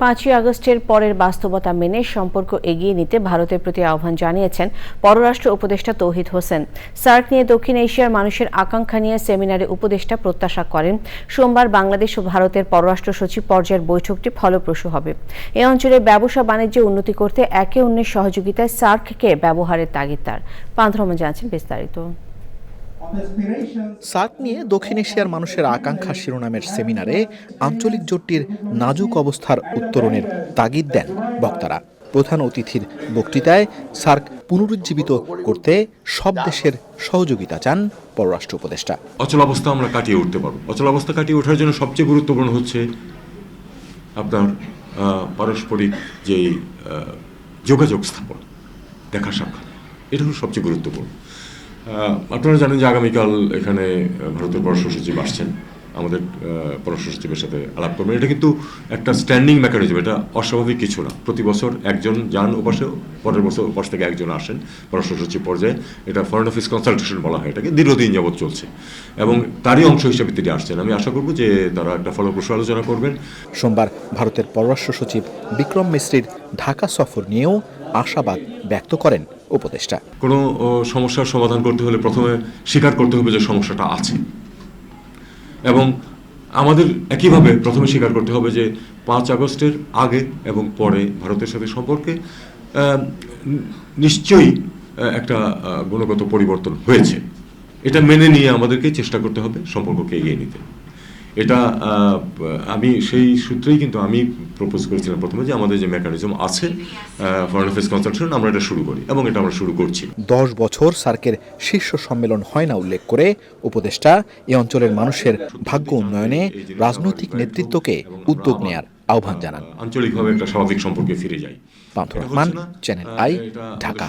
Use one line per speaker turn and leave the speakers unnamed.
পাঁচই আগস্টের পরের বাস্তবতা মেনে সম্পর্ক এগিয়ে নিতে ভারতের প্রতি আহ্বান জানিয়েছেন পররাষ্ট্র উপদেষ্টা তৌহিদ হোসেন। সার্ক নিয়ে দক্ষিণ এশিয়ার মানুষের আকাঙ্ক্ষা নিয়ে সেমিনারে উপদেষ্টা প্রত্যাশা করেন। সোমবার বাংলাদেশ ও ভারতের পররাষ্ট্র সচিব পর্যায়ের বৈঠকটি ফলপ্রসূ হবে। এ অঞ্চলের ব্যবসা বাণিজ্যে উন্নতি করতে একে অন্যের সহযোগিতায় সার্ককে ব্যবহারের তাগিদ তার। পান্থরমন জানাচ্ছেন বিস্তারিত।
সার্ক নিয়ে দক্ষিণ এশিয়ার মানুষের আকাঙ্ক্ষা শিরোনামের সেমিনারে আঞ্চলিক জোটটির নাজুক অবস্থার উত্তরণের তাগিদ দেন বক্তারা। প্রধান অতিথির বক্তৃতায় সার্ক পুনরুজ্জীবিত করতে সব দেশের সহযোগিতা চান পররাষ্ট্র উপদেষ্টা।
অচল অবস্থা আমরা কাটিয়ে উঠতে পারব। অচল অবস্থা কাটিয়ে ওঠার জন্য সবচেয়ে গুরুত্বপূর্ণ হচ্ছে আপনার পারস্পরিক আহ, যোগাযোগ স্থাপন দেখা সাক্ষাৎ। এটা হলো সবচেয়ে গুরুত্বপূর্ণ। আপনারা জানেন যে আগামীকাল এখানে ভারতের পররাষ্ট্র সচিব আসছেন। আমাদের পররাষ্ট্র সচিবের সাথে আলাপ করবেন। এটা কিন্তু একটা স্ট্যান্ডিং মেকানিজম এটা অস্বাভাবিক কিছু না। প্রতি বছর একজন যান ওপাশে পরের বছর ওপাশ থেকে একজন আসেন পররাষ্ট্র সচিব পর্যায়ে। এটা ফরেন অফিস কনসালটেশন বলা হয় এটাকে, দীর্ঘদিন যাবৎ চলছে। এবং তারই অংশ হিসেবে তিনি আসছেন। আমি আশা করব যে তারা একটা ফলপ্রসূ আলোচনা করবেন।
সোমবার ভারতের পররাষ্ট্র সচিব বিক্রম মিশ্রির ঢাকা সফর নিয়েও আশাবাদ ব্যক্ত করেন। উপদেষ্টা।
কোনো সমস্যার সমাধান করতে হলে প্রথমে স্বীকার করতে হবে যে সমস্যাটা আছে। এবং আমাদের একইভাবে প্রথমে স্বীকার করতে হবে যে পাঁচ আগস্টের আগে এবং পরে ভারতের সাথে সম্পর্কে নিশ্চয়ই একটা গুণগত পরিবর্তন হয়েছে। এটা মেনে নিয়ে আমাদেরকে চেষ্টা করতে হবে, সম্পর্ককে এগিয়ে নিতে। এটা আমি সেই সূত্রেই কিন্তু আমি প্রপোজ করেছিলাম প্রথমে যে আমাদের যে মেকানিজম আছে ফরেন অ্যাফেয়ার্স কনসালটেশন আমরা এটা শুরু করি এবং এটা আমরা শুরু করছি।
দশ বছর সার্কের শীর্ষ সম্মেলন হয় না উল্লেখ করে উপদেষ্টা এ অঞ্চলের মানুষের ভাগ্য উন্নয়নে রাজনৈতিক নেতৃত্বকে উদ্যোগ নেয়ার আহ্বান জানান।
আঞ্চলিকভাবে একটা স্বাভাবিক সম্পর্কে ফিরে যাই।
Channel I Dhaka.